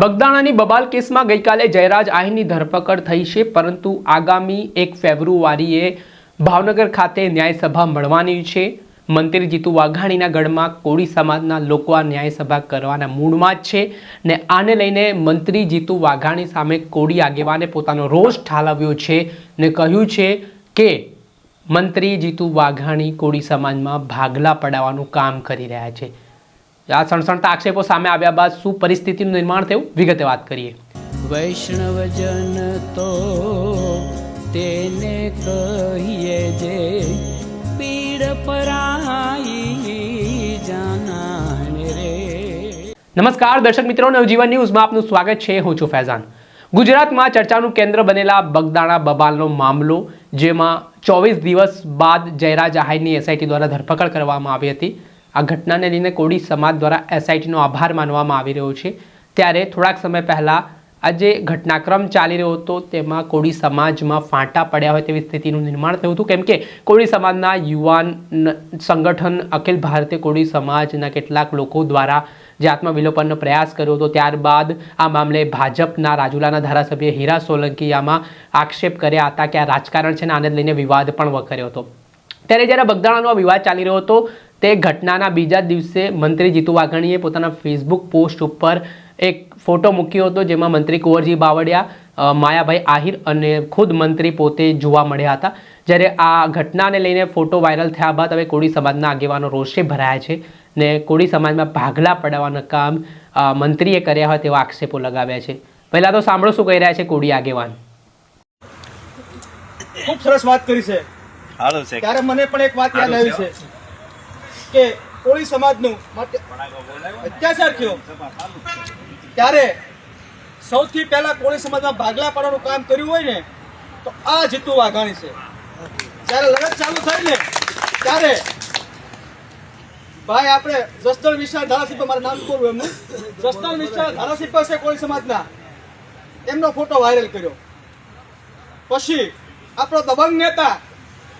બગદાણાની બબાલ કેસમાં ગઈકાલે જયરાજ આહીરની ધરપકડ થઈ છે, પરંતુ આગામી એક ફેબ્રુઆરીએ ભાવનગર ખાતે ન્યાયસભા મળવાની છે. મંત્રી જીતુ વાઘાણીના ગઢમાં કોળી સમાજના લોકો આ ન્યાયસભા કરવાના મૂડમાં જ છે ને આને લઈને મંત્રી જીતુ વાઘાણી સામે કોળી આગેવાને પોતાનો રોષ ઠાલવ્યો છે ને કહ્યું છે કે મંત્રી જીતુ વાઘાણી કોળી સમાજમાં ભાગલા પડાવવાનું કામ કરી રહ્યા છે. આ સણસણતા આક્ષેપો સામે આવ્યા બાદ શું પરિસ્થિતિનું નિર્માણ થયું? વિગતે વાત કરીએ. વૈષ્ણવજન તો તેને કહીએ જે પીડ પરાઈ જાનાને રે. નમસ્કાર દર્શક મિત્રો નવજીવન ન્યૂઝમાં આપનું સ્વાગત છે. હું છું ફૈઝાન. ગુજરાતમાં ચર્ચાનું કેન્દ્ર બનેલા બગદાણા બબાલનો મામલો જેમાં ચોવીસ દિવસ બાદ જયરાજ આહારની એસઆઈટી દ્વારા ધરપકડ કરવામાં આવી હતી. આ ઘટનાને લઈને કોડી સમાજ દ્વારા એસઆઈટીનો આભાર માનવામાં આવી રહ્યો છે. ત્યારે થોડાક સમય પહેલાં આ જે ઘટનાક્રમ ચાલી રહ્યો હતો, તેમાં કોળી સમાજમાં ફાંટા પડ્યા હોય તેવી સ્થિતિનું નિર્માણ થયું હતું. કેમ કે કોળી સમાજના યુવાન સંગઠન અખિલ ભારતીય કોળી સમાજના કેટલાક લોકો દ્વારા જે આત્મવિલોપનનો પ્રયાસ કર્યો હતો, ત્યારબાદ આ મામલે ભાજપના રાજુલાના ધારાસભ્ય હીરા સોલંકી આમાં આક્ષેપ કર્યા હતા કે આ રાજકારણ છે ને આને લઈને વિવાદ પણ વકર્યો હતો. ત્યારે જ્યારે બગદાણાનો વિવાદ ચાલી રહ્યો હતો તે ઘટનાના બીજા દિવસે મંત્રી જીતુ વાઘાણીએ પોતાના ફેસબુક પોસ્ટ ઉપર એક ફોટો મૂક્યો હતો જેમાં મંત્રી કુંવરજી બાવળિયા માયાભાઈ આહિર અને ખુદ મંત્રી પોતે જોવા મળ્યા હતા. જ્યારે આ ઘટનાને લઈને ફોટો વાયરલ થયા બાદ હવે કોળી સમાજના આગેવાનો રોષે ભરાયા છે ને કોળી સમાજમાં ભાગલા પડાવવાના કામ મંત્રીએ કર્યા હોય તેવા આક્ષેપો લગાવ્યા છે. પહેલાં તો સાંભળો શું કહી રહ્યા છે કોળી આગેવાન. ખૂબ સરસ વાત કરી છે. ત્યારે મને પણ એક વાત યાદ આવી છે. કે કોળી સમાજનું અત્યાચાર થયો. ત્યારે સૌથી પહેલા કોળી સમાજમાં ભાગલા પાડવાનું કામ કર્યું હોય ને, તો આ જીતુ વાઘાણી છે. જ્યારે લડત ચાલુ થાય ને, ત્યારે ભાઈ આપણે જસદણ વિશાળ ધારાસભ્ય, મારું નામ કહું એમનું? જસદણ વિશાળ ધારાસભ્ય છે કોળી સમાજના. એમનો ફોટો વાયરલ કર્યો. પછી આપણો દબંગ નેતા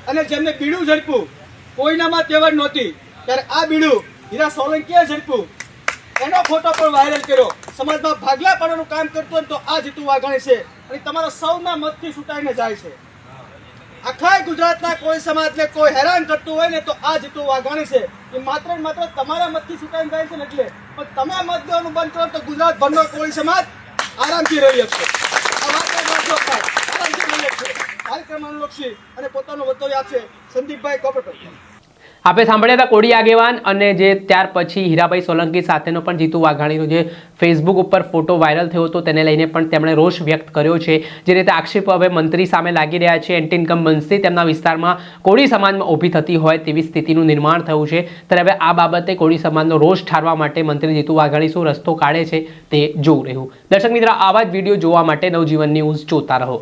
અને જેમને પીડું ઝડપ્યું, કોઈનામાં તહેવાર નહોતી. ત્યારે આ બીડું હીરા સોલંકીએ ઝડપ્યું. એનો ફોટો પણ વાયરલ કર્યો. સમાજમાં ભાગલા પાડવાનું કામ કરતો હોય તો આ જીતુ વાઘાણી છે. અને તમારા સૌના મતથી છૂટાઈને જાય છે. આખા ગુજરાતના કોઈ સમાજને કોઈ હેરાન કરતું હોય ને તો આ જીતુ વાઘાણી છે. એ માત્ર માત્ર તમારા મતથી છૂટાઈને જાય છે ને એટલે. પણ તમે મત દેવાનું બંધ કરો તો ગુજરાતભરનો કોઈ સમાજ આરામથી રહી શકશે. આ કાર્યક્રમ અનુલક્ષી અને પોતાનો વક્તવ્ય આપશે સંદીપભાઈ કોપરટર આપણે સાંભળ્યા હતા કોળી આગેવાન અને જે ત્યાર પછી હીરાભાઈ સોલંકી સાથેનો પણ જીતુ વાઘાણીનો જે ફેસબુક ઉપર ફોટો વાયરલ થયો હતો, તેને લઈને પણ તેમણે રોષ વ્યક્ત કર્યો છે. જે રીતે આક્ષેપ હવે મંત્રી સામે લાગી રહ્યા છે, એન્ટી ઇન્કમ્બન્સી તેમના વિસ્તારમાં કોળી સમાજમાં ઊભી થતી હોય તેવી સ્થિતિનું નિર્માણ થયું છે. ત્યારે હવે આ બાબતે કોળી સમાજનો રોષ ઠારવા માટે મંત્રી જીતુ વાઘાણી શું રસ્તો કાઢે છે તે જોવું રહ્યું. દર્શક મિત્ર, આવા જ વીડિયો જોવા માટે નવજીવન ન્યૂઝ જોતા રહો.